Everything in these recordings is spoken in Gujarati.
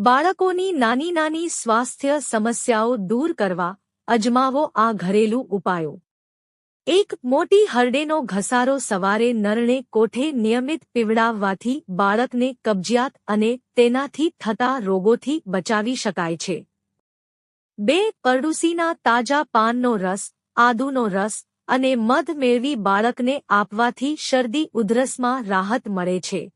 બાળકોની નાની નાની સ્વાસ્થ્ય સમસ્યાઓ દૂર કરવા અજમાવો આ ઘરેલું ઉપાયો. એક મોટી હરડેનો ઘસારો સવારે નરણે કોઠે નિયમિત પીવડાવવાથી બાળકને કબજિયાત અને તેનાથી થતા રોગોથી બચાવી શકાય છે. બે પરડુસીના તાજા પાનનો રસ, આદુનો રસ અને મધ મેળવી બાળકને આપવાથી શરદી, ઉધરસમાં રાહત મળે છે.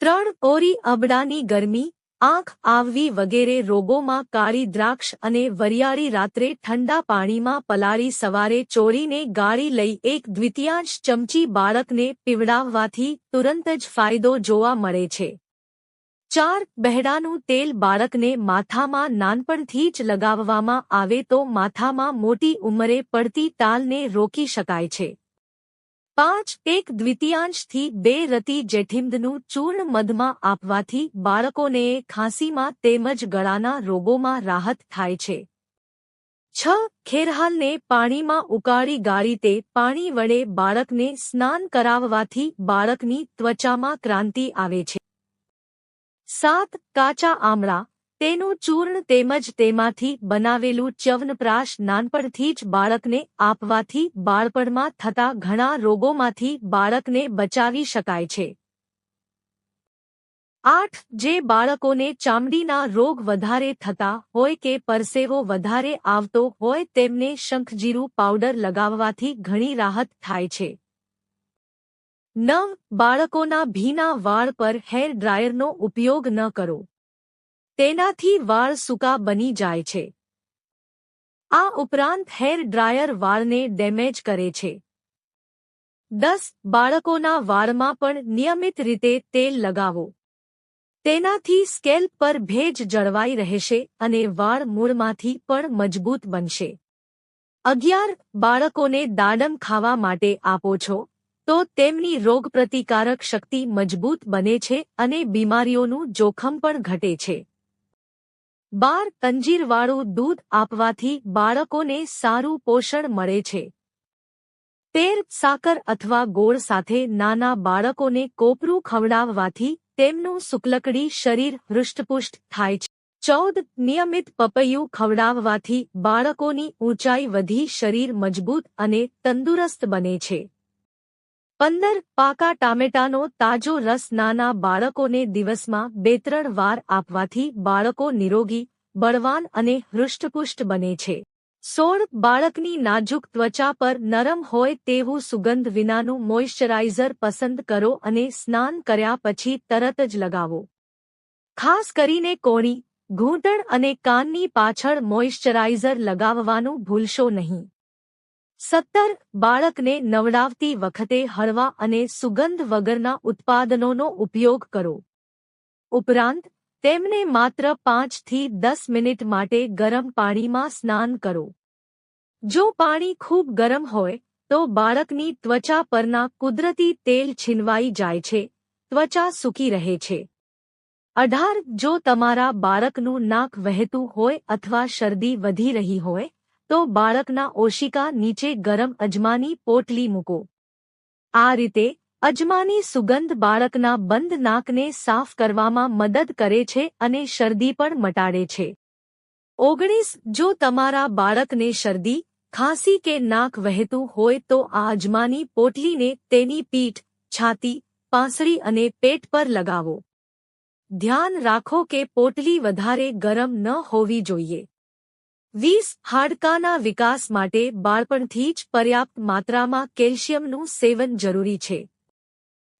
ત્રણ, ઓરી અબડાની ગરમી આંખ આવવી વગેરે રોગોમાં કાળી દ્રાક્ષ અને વરિયાળી રાત્રે ઠંડા પાણીમાં પલાળી સવારે ચોરીને ગાળી લઈ એક દ્વિતીયાંશ ચમચી બાળકને પીવડાવવાથી તુરંત જ ફાયદો જોવા મળે છે. ચાર, બહેડાનું તેલ બાળકને માથામાં નાનપણથી જ લગાવવામાં આવે તો માથામાં મોટી ઉંમરે પડતી તાલને રોકી શકાય છે. પાંચ એક દ્વિતીયાંશથી બે રતી જેઠિંદનું ચૂર્ણ મધમાં આપવાથી બાળકોને ખાંસીમાં તેમજ ગળાના રોગોમાં રાહત થાય છે. છ ખેરહાલને પાણીમાં ઉકાળી ગાળી તે પાણી વડે બાળકને સ્નાન કરાવવાથી બાળકની ત્વચામાં ક્રાંતિ આવે છે. સાત કાચા આમળા તેનું ચૂર્ણ તેમજ તેમાંથી બનાવેલું ચ્યવનપ્રાશ નાનપણથી જ બાળકને આપવાથી બાળપણમાં થતા ઘણા રોગોમાંથી બાળકને બચાવી શકાય છે. આઠ, જે બાળકોને ચામડીના રોગ વધારે થતા હોય કે પરસેવો વધારે આવતો હોય તેમને શંખજીરું પાવડર લગાવવાથી ઘણી રાહત થાય છે. નવ, બાળકોના ભીના વાળ પર હેર ડ્રાયરનો ઉપયોગ ન કરો. તેનાથી વાળ સૂકા બની જાય છે. આ ઉપરાંત હેર ડ્રાયર વાળને ડેમેજ કરે છે. દસ, બાળકોના વાળમાં પણ નિયમિત રીતે તેલ લગાવો. તેનાથી સ્કેલ્પ પર ભેજ જળવાઈ રહેશે અને વાળ મૂળમાંથી પણ મજબૂત બનશે. અગિયાર, બાળકોને દાડમ ખાવા માટે આપો છો, તો તેમની રોગપ્રતિકારક શક્તિ મજબૂત બને છે અને બીમારીઓનું જોખમ પણ ઘટે છે. બાર તંજીરવાળું દૂધ આપવાથી બાળકોને સારું પોષણ મળે છે. તેર સાકર અથવા ગોળ સાથે નાના બાળકોને કોપરું ખવડાવવાથી તેમનું સુકલકડી શરીર હૃષ્ટપુષ્ટ થાય છે. ચૌદ નિયમિત પપૈયું ખવડાવવાથી બાળકોની ઊંચાઈ વધી શરીર મજબૂત અને તંદુરસ્ત બને છે. પંદર પાકા ટામેટાનો તાજો રસ નાના બાળકોને દિવસમાં બે ત્રણ વાર આપવાથી બાળકો નિરોગી, બળવાન અને હૃષ્ટપુષ્ટ બને છે. સોળ બાળકની નાજુક ત્વચા પર નરમ હોય તેવું સુગંધ વિનાનું મોઇશ્ચરાઇઝર પસંદ કરો અને સ્નાન કર્યા પછી તરત જ લગાવો. ખાસ કરીને કોણી ઘૂંટણ અને કાનની પાછળ મોઇશ્ચરાઇઝર લગાવવાનું ભૂલશો નહીં. સત્તર બાળકને નવડાવતી વખતે હળવા અને સુગંધ વગરના ઉત્પાદનોનો ઉપયોગ કરો. ઉપરાંત, તેમને માત્ર પાંચથી દસ મિનિટ માટે ગરમ પાણીમાં સ્નાન કરો. જો પાણી ખૂબ ગરમ હોય, તો બાળકની ત્વચા પરના કુદરતી તેલ છીનવાઈ જાય છે, ત્વચા સૂકી રહે છે. અઢાર, જો તમારા બાળકનું નાક વહેતું હોય અથવા શરદી વધી રહી હોય તો બાળકના ઓશિકા નીચે ગરમ અજમાની પોટલી મૂકો. આ રીતે અજમાની સુગંધ બાળકના બંધ નાકને સાફ કરવામાં મદદ કરે છે અને શરદી પણ મટાડે છે. ઓગણીસ, જો તમારા બાળકને શરદી, ખાંસી કે નાક વહેતું હોય તો આ અજમાની પોટલીને તેની પીઠ, છાતી, પાંસળી અને પેટ પર લગાવો. ધ્યાન રાખો કે પોટલી વધારે ગરમ ન હોવી જોઈએ. વીસ હાડકાના વિકાસ માટે બાળપણથી જ પર્યાપ્ત માત્રામાં કેલ્શિયમનું સેવન જરૂરી છે.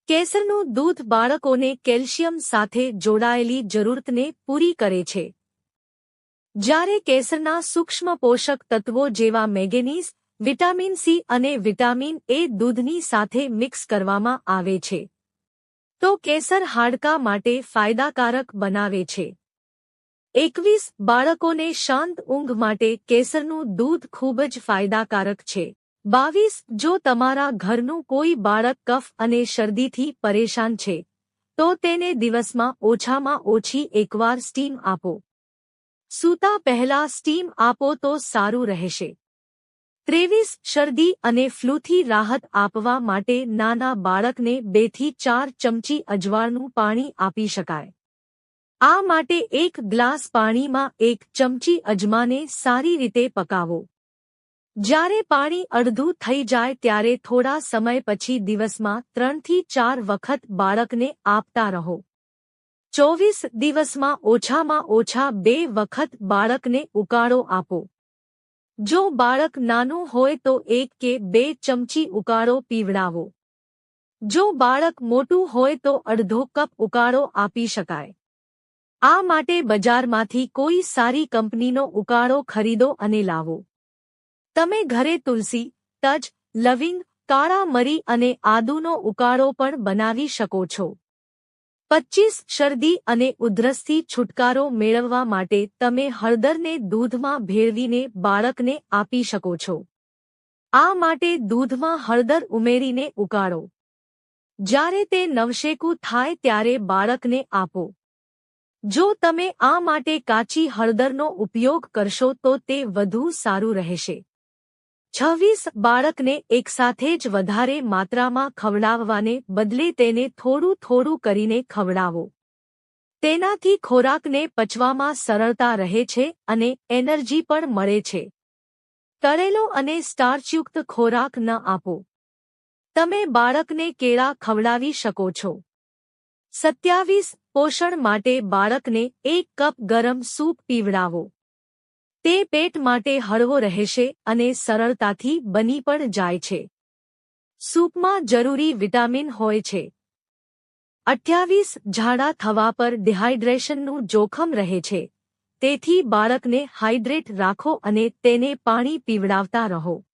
કેસરનું દૂધ બાળકોને કેલ્શિયમ સાથે જોડાયેલી જરૂરતને પૂરી કરે છે. જ્યારે કેસરના સૂક્ષ્મ પોષક તત્વો જેવા મેગેનીઝ, વિટામિન સી અને વિટામિન એ દૂધની સાથે મિક્સ કરવામાં આવે છે, તો કેસર હાડકા માટે ફાયદાકારક બનાવે છે. એકવીસ બાળકોને શાંત ઊંઘ માટે કેસરનું દૂધ ખૂબ જ ફાયદાકારક છે. બાવીસ, જો તમારા ઘરનું કોઈ બાળક કફ અને શરદીથી પરેશાન છે, તો તેને દિવસમાં ઓછામાં ઓછી એકવાર સ્ટીમ આપો. સૂતા પહેલા સ્ટીમ આપો તો સારું રહેશે. ત્રેવીસ, શરદી અને ફ્લૂથી રાહત આપવા માટે નાના બાળકને બેથી ચાર ચમચી અજવાળનું પાણી આપી શકાય. આ માટે એક ગ્લાસ પાણીમાં એક ચમચી અજમાને સારી રીતે પકાવો. જ્યારે પાણી અડધું થઈ જાય ત્યારે થોડા સમય પછી દિવસમાં ત્રણથી ચાર વખત બાળકને આપતા રહો. ચોવીસ દિવસમાં ઓછામાં ઓછા બે વખત બાળકને ઉકાળો આપો. જો બાળક નાનું હોય તો એક કે બે ચમચી ઉકાળો પીવડાવો. જો બાળક મોટું હોય તો અડધો કપ ઉકાળો આપી શકાય. આ માટે બજારમાંથી કોઈ સારી કંપનીનો ઉકાળો ખરીદો અને લાવો. તમે ઘરે તુલસી, તજ, લવિંગ, કાળા મરી અને આદુનો ઉકાળો પણ બનાવી શકો છો. પચ્ચીસ શરદી અને ઉધરસથી છુટકારો મેળવવા માટે તમે હળદરને દૂધમાં ભેળવીને બાળકને આપી શકો છો. આ માટે દૂધમાં હળદર ઉમેરીને ઉકાળો. જ્યારે તે નવશેકું થાય ત્યારે બાળકને આપો. જો તમે આ માટે કાચી હળદરનો ઉપયોગ કરશો તો તે વધુ સારું રહેશે. છવ્વીસ બાળકને એકસાથે જ વધારે માત્રામાં ખવડાવવાને બદલે તેને થોડું થોડું કરીને ખવડાવો. તેનાથી ખોરાકને પચવામાં સરળતા રહે છે અને એનર્જી પણ મળે છે. તળેલો અને સ્ટાર્ચયુક્ત ખોરાક ન આપો. તમે બાળકને કેળા ખવડાવી શકો છો. સત્યાવીસ પોષણ માટે બાળકને એક કપ ગરમ સૂપ પીવડાવો. તે પેટ માટે હળવો રહેશે અને સરળતાથી બની પણ જાય છે. સૂપમાં જરૂરી વિટામિન હોય છે. અઠ્યાવીસ ઝાડા થવા પર ડિહાઇડ્રેશનનું જોખમ રહે છે. તેથી બાળકને હાઇડ્રેટ રાખો અને તેને પાણી પીવડાવતા રહો.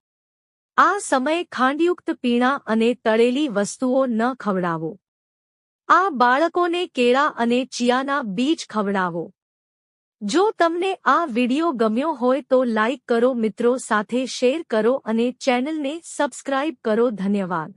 આ સમયે ખાંડયુક્ત પીણા અને તળેલી વસ્તુઓ ન ખવડાવો. આ બાળકોને કેળા અને ચિયાના બીજ ખવડાવો. જો તમને આ વિડિયો ગમ્યો હોય તો લાઇક કરો મિત્રો સાથે શેર કરો અને ચેનલને સબસ્ક્રાઇબ કરો ધન્યવાદ.